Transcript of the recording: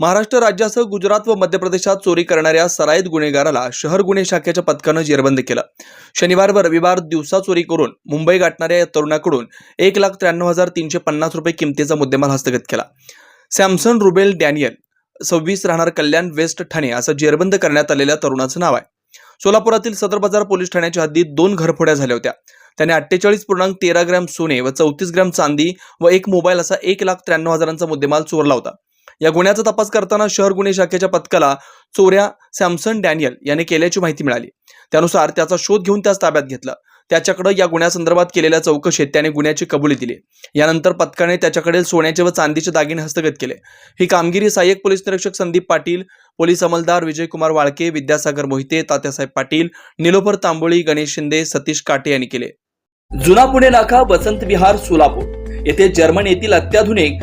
महाराष्ट्र राज्यासह गुजरात व मध्य प्रदेशात चोरी करणाऱ्या सराईत गुन्हेगाराला शहर गुन्हे शाखेच्या पथकानं जेरबंद केलं. शनिवार व रविवार दिवसा चोरी करून मुंबई गाठणाऱ्या या तरुणाकडून एक लाख त्र्याण्णव हजार तीनशे पन्नास रुपये किमतीचा मुद्देमाल हस्तगत केला. सॅमसन रुबेल डॅनियल सव्वीस राहणार कल्याण वेस्ट ठाणे असं जेरबंद करण्यात आलेल्या तरुणाचं नाव आहे. सोलापुरातील सदर बाजार पोलीस ठाण्याच्या हद्दीत दोन घरफोड्या झाल्या होत्या. त्याने अठ्ठेचाळीस पूर्णांक तेरा ग्रॅम सोने व चौतीस ग्रॅम चांदी व एक मोबाईल असा एक लाख त्र्याण्णव हजारांचा मुद्देमाल चोरला होता. या गुन्ह्याचा तपास करताना शहर गुन्हे शाखेच्या पथकाला चोऱ्या सॅमसन डॅनियल याने केल्याची माहिती मिळाली. त्यानुसार त्याचा शोध घेऊन त्यास ताब्यात घेतलं. त्याच्याकडे या गुन्ह्यासंदर्भात केलेल्या चौकशीत त्याने गुन्ह्याची कबुली दिली. यानंतर पथकाने त्याच्याकडे सोन्याचे व चांदीचे दागिने हस्तगत केले. ही कामगिरी सहाय्यक पोलीस निरीक्षक संदीप पाटील पोलीस अंमलदार विजयकुमार वाळके विद्यासागर मोहिते तात्यासाहेब पाटील निलोफर तांबोळी गणेश शिंदे सतीश काटे यांनी केले. जुना पुणे नाका वसंत विहार सोलापूर. येथे जर्मन येथील अत्याधुनिक